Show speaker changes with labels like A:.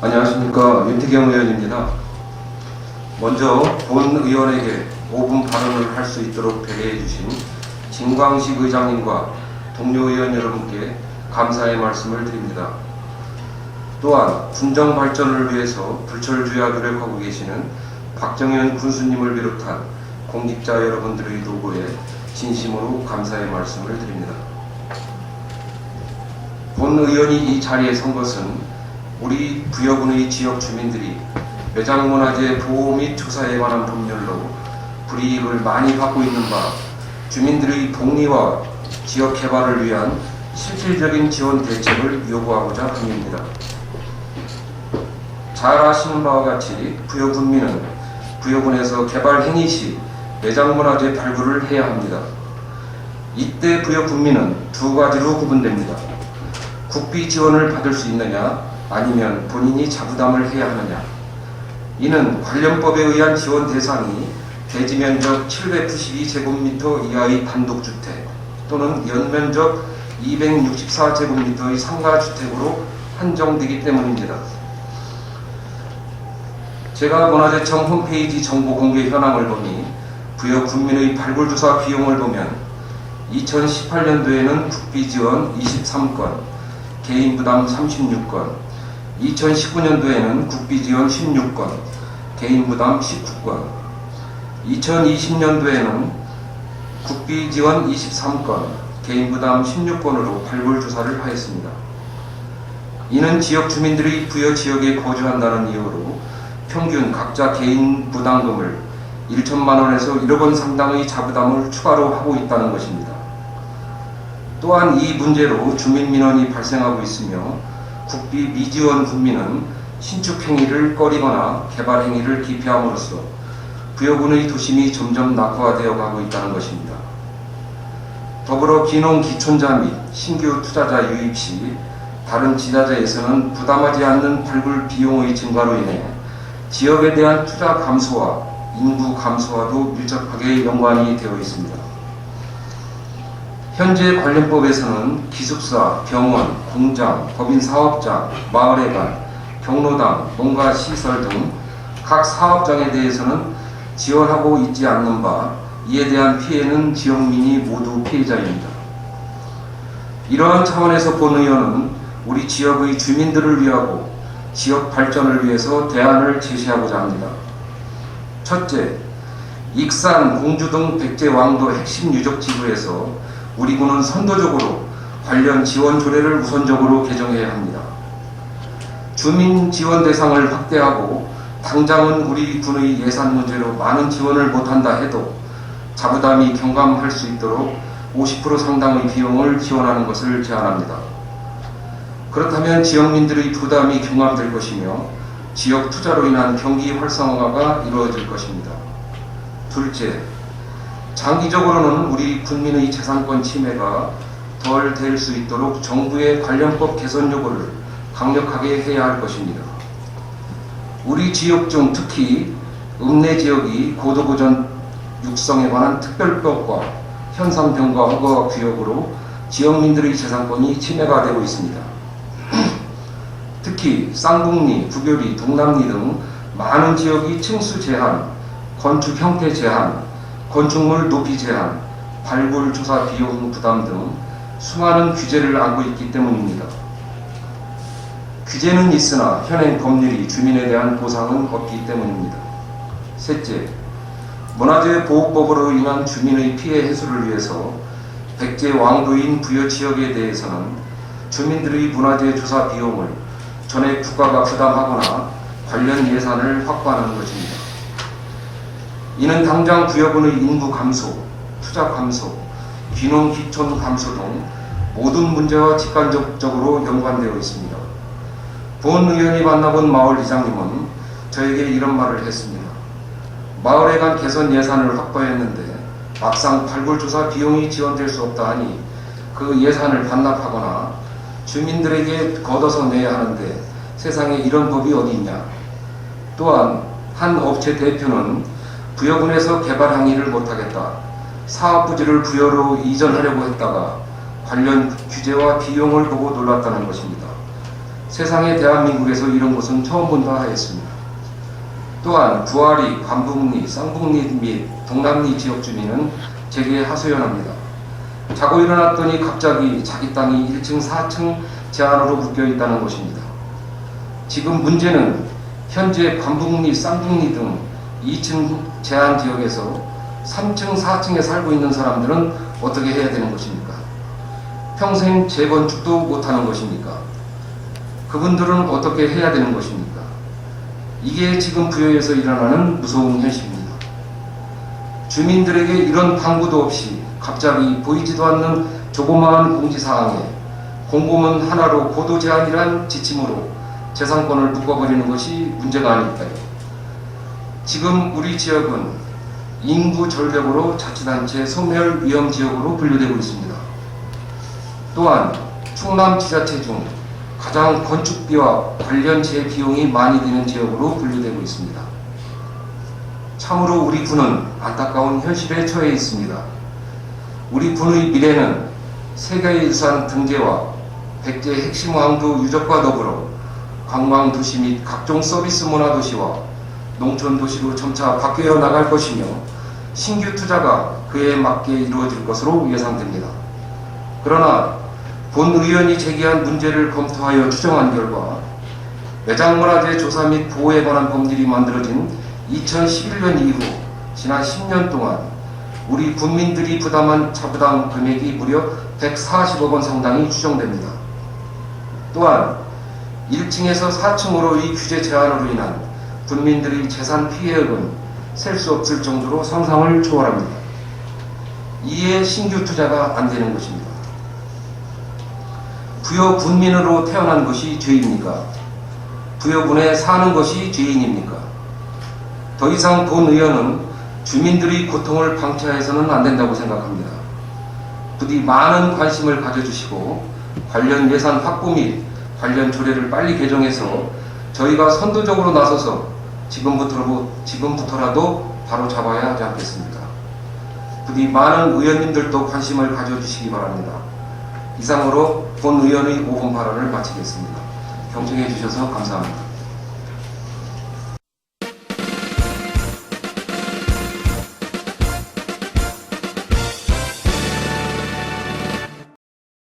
A: 안녕하십니까 윤태경 의원입니다. 먼저 본 의원에게 5분 발언을 할 수 있도록 배려해 주신 진광식 의장님과 동료 의원 여러분께 감사의 말씀을 드립니다. 또한 군정 발전을 위해서 불철주야 노력하고 계시는 박정현 군수님을 비롯한 공직자 여러분들의 노고에 진심으로 감사의 말씀을 드립니다. 본 의원이 이 자리에 선 것은 우리 부여군의 지역 주민들이 매장문화재 보호 및 조사에 관한 법률로 불이익을 많이 받고 있는 바 주민들의 복리와 지역 개발을 위한 실질적인 지원 대책을 요구하고자 함입니다. 잘 아시는 바와 같이 부여군민은 부여군에서 개발 행위 시 매장문화재 발굴을 해야 합니다. 이때 부여군민은 두 가지로 구분됩니다. 국비 지원을 받을 수 있느냐 아니면 본인이 자부담을 해야 하느냐 이는 관련법에 의한 지원 대상이 대지 면적 792제곱미터 이하의 단독주택 또는 연면적 264제곱미터의 상가주택으로 한정되기 때문입니다. 제가 문화재청 홈페이지 정보 공개 현황을 보니 부여 군민의 발굴조사 비용을 보면 2018년도에는 국비 지원 23건, 개인 부담 36건, 2019년도에는 국비 지원 16건, 개인 부담 19건, 2020년도에는 국비 지원 23건, 개인 부담 16건으로 발굴 조사를 하였습니다. 이는 지역 주민들이 부여 지역에 거주한다는 이유로 평균 각자 개인 부담금을 1천만 원에서 1억 원 상당의 자부담을 추가로 하고 있다는 것입니다. 또한 이 문제로 주민 민원이 발생하고 있으며 국비 미지원 군민은 신축 행위를 꺼리거나 개발 행위를 기피함으로써 부여군의 도심이 점점 낙후화되어 가고 있다는 것입니다. 더불어 기농 기촌자 및 신규 투자자 유입 시 다른 지자체에서는 부담하지 않는 발굴 비용의 증가로 인해 지역에 대한 투자 감소와 인구 감소와도 밀접하게 연관이 되어 있습니다. 현재 관련법에서는 기숙사, 병원, 공장, 법인 사업장, 마을회관, 경로당, 농가 시설 등 각 사업장에 대해서는 지원하고 있지 않는 바 이에 대한 피해는 지역민이 모두 피해자입니다. 이러한 차원에서 본 의원은 우리 지역의 주민들을 위하고 지역 발전을 위해서 대안을 제시하고자 합니다. 첫째, 익산, 공주 등 백제 왕도 핵심 유적 지구에서 우리 군은 선도적으로 관련 지원 조례를 우선적으로 개정해야 합니다. 주민 지원 대상을 확대하고 당장은 우리 군의 예산 문제로 많은 지원을 못한다 해도 자부담이 경감할 수 있도록 50% 상당의 비용을 지원하는 것을 제안합니다. 그렇다면 지역민들의 부담이 경감될 것이며 지역 투자로 인한 경기 활성화가 이루어질 것입니다. 둘째, 장기적으로는 우리 국민의 재산권 침해가 덜 될 수 있도록 정부의 관련법 개선 요구를 강력하게 해야 할 것입니다. 우리 지역 중 특히 읍내 지역이 고도보전 육성에 관한 특별법과 현상병과 허가 구역으로 지역민들의 재산권이 침해가 되고 있습니다. 특히 쌍북리, 부교리, 동남리 등 많은 지역이 층수 제한, 건축 형태 제한, 건축물 높이 제한, 발굴 조사 비용 부담 등 수많은 규제를 안고 있기 때문입니다. 규제는 있으나 현행 법률이 주민에 대한 보상은 없기 때문입니다. 셋째, 문화재 보호법으로 인한 주민의 피해 해소를 위해서 백제 왕도인 부여 지역에 대해서는 주민들의 문화재 조사 비용을 전액 국가가 부담하거나 관련 예산을 확보하는 것입니다. 이는 당장 부여군의 인구 감소, 투자 감소, 귀농 기촌 감소 등 모든 문제와 직간접적으로 연관되어 있습니다. 본 의원이 만나본 마을 이장님은 저에게 이런 말을 했습니다. 마을에 간 개선 예산을 확보했는데 막상 발굴조사 비용이 지원될 수 없다 하니 그 예산을 반납하거나 주민들에게 걷어서 내야 하는데 세상에 이런 법이 어디 있냐. 또한 한 업체 대표는 부여군에서 개발 항의를 못하겠다. 사업 부지를 부여로 이전하려고 했다가 관련 규제와 비용을 보고 놀랐다는 것입니다. 세상에 대한민국에서 이런 것은 처음 본다 하였습니다. 또한 부활리, 관북리, 쌍북리 및 동남리 지역 주민은 제게 하소연합니다. 자고 일어났더니 갑자기 자기 땅이 1층, 4층 제한으로 묶여 있다는 것입니다. 지금 문제는 현재 관북리, 쌍북리 등 2층 제한 지역에서 3층, 4층에 살고 있는 사람들은 어떻게 해야 되는 것입니까? 평생 재건축도 못하는 것입니까? 그분들은 어떻게 해야 되는 것입니까? 이게 지금 부여에서 일어나는 무서운 현실입니다. 주민들에게 이런 방구도 없이 갑자기 보이지도 않는 조그마한 공지사항에 공고문 하나로 고도 제한이란 지침으로 재산권을 묶어버리는 것이 문제가 아닐까요? 지금 우리 지역은 인구 절벽으로 자치단체 소멸 위험 지역으로 분류되고 있습니다. 또한 충남 지자체 중 가장 건축비와 관련 재비용이 많이 드는 지역으로 분류되고 있습니다. 참으로 우리 군은 안타까운 현실에 처해 있습니다. 우리 군의 미래는 세계유산 등재와 백제 핵심 왕도 유적과 더불어 관광 도시 및 각종 서비스 문화 도시와 농촌 도시로 점차 바뀌어 나갈 것이며 신규 투자가 그에 맞게 이루어질 것으로 예상됩니다. 그러나 본 의원이 제기한 문제를 검토하여 추정한 결과 매장문화재 조사 및 보호에 관한 법률이 만들어진 2011년 이후 지난 10년 동안 우리 국민들이 부담한 차부담 금액이 무려 140억 원 상당이 추정됩니다. 또한 1층에서 4층으로의 규제 제한으로 인한 국민들의 재산 피해액은 셀 수 없을 정도로 상상을 초월합니다. 이에 신규 투자가 안 되는 것입니다. 부여 군민으로 태어난 것이 죄입니까? 부여군에 사는 것이 죄인입니까? 더 이상 본 의원은 주민들의 고통을 방치해서는 안 된다고 생각합니다. 부디 많은 관심을 가져주시고 관련 예산 확보 및 관련 조례를 빨리 개정해서 저희가 선도적으로 나서서 지금부터, 지금부터라도 바로 잡아야 하지 않겠습니까? 부디 많은 의원님들도 관심을 가져주시기 바랍니다. 이상으로 본 의원의 5분 발언을 마치겠습니다. 경청해 주셔서 감사합니다.